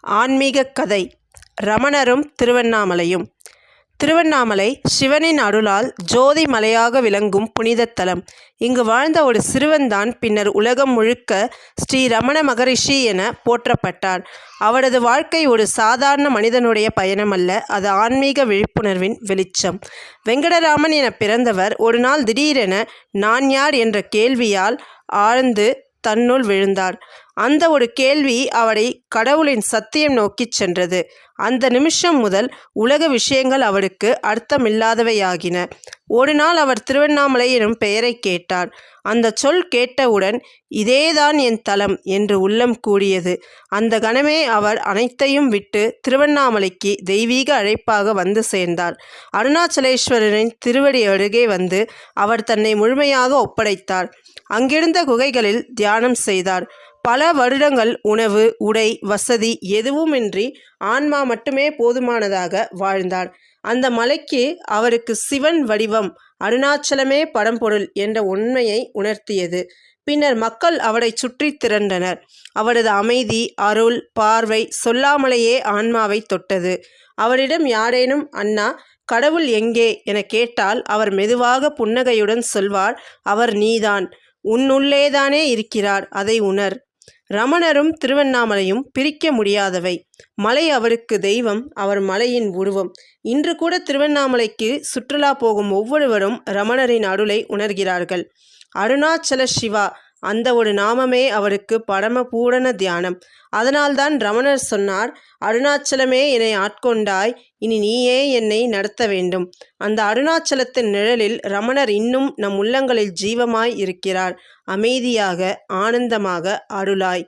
ஆன்மீக கதை. ரமணரும் திருவண்ணாமலையும். திருவண்ணாமலை சிவனின் அருளால் ஜோதி மலையாக விளங்கும் புனிதத்தலம் இங்கு வாழ்ந்த ஒரு சிறுவன்தான் பின்னர் உலகம் முழுக்க ஸ்ரீ ரமண மகரிஷி என போற்றப்பட்டார். அவரது வாழ்க்கை ஒரு சாதாரண மனிதனுடைய பயணம் அல்ல அது ஆன்மீக விழிப்புணர்வின் வெளிச்சம். வெங்கடராமன் என பிறந்தவர் ஒரு நாள் திடீரென நான் யார்? என்ற கேள்வியால் ஆழ்ந்து தன்னுள் விழுந்தார். அந்த ஒரு கேள்வி அவரை கடவுளின் சத்தியம் நோக்கிச் சென்றது. அந்த நிமிஷம் முதல் உலக விஷயங்கள் அவருக்கு அர்த்தமில்லாதவையாகின. ஒரு நாள் அவர் திருவண்ணாமலை எனும் பெயரை கேட்டார். அந்த சொல் கேட்டவுடன் இதேதான் என் தலம் என்று உள்ளம் கூடியது. அந்த கணமே அவர் அனைத்தையும் விட்டு திருவண்ணாமலைக்கு தெய்வீக அழைப்பாக வந்து சேர்ந்தார். அருணாச்சலேஸ்வரரின் திருவடி அருகே வந்து அவர் தன்னை முழுமையாக ஒப்படைத்தார். அங்கிருந்த குகைகளில் தியானம் செய்தார். பல வருடங்கள் உணவு உடை வசதி எதுவுமின்றி ஆன்மா மட்டுமே போதுமானதாக வாழ்ந்தார் அந்த மலைக்கு அவருக்கு சிவன் வடிவம் அருணாச்சலமே பரம்பொருள் என்ற உண்மையை உணர்த்தியது. பின்னர் மக்கள் அவரை சுற்றி திரண்டனர். அவரது அமைதி அருள் பார்வை சொல்லாமலேயே ஆன்மாவை தொட்டது. அவரிடம் யாரேனும் அண்ணா கடவுள் எங்கே? என கேட்டால் அவர் மெதுவாக புன்னகையுடன் சொல்வார் அவர் நீதான். உன்னுள்ளேதானே இருக்கிறார். அதை உணர். ரமணரும் திருவண்ணாமலையும் பிரிக்க முடியாதவை. மலை அவருக்கு தெய்வம் அவர் மலையின் உருவம். இன்று கூட திருவண்ணாமலைக்கு சுற்றுலா போகும் ஒவ்வொருவரும் ரமணரின் அருளை உணர்கிறார்கள். அருணாச்சல சிவா அந்த ஒரு நாமமே அவருக்கு பரமபூரண தியானம். அதனால்தான் ரமணர் சொன்னார் அருணாச்சலமே என்னை ஆட்கொண்டாய் இனி நீயே என்னை நடத்த வேண்டும் அந்த அருணாச்சலத்தின் நிழலில் ரமணர் இன்னும் நம் உள்ளங்களில் ஜீவமாய் இருக்கிறார். அமைதியாக ஆனந்தமாக அருளாய்.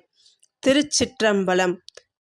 திருச்சிற்றம்பலம்.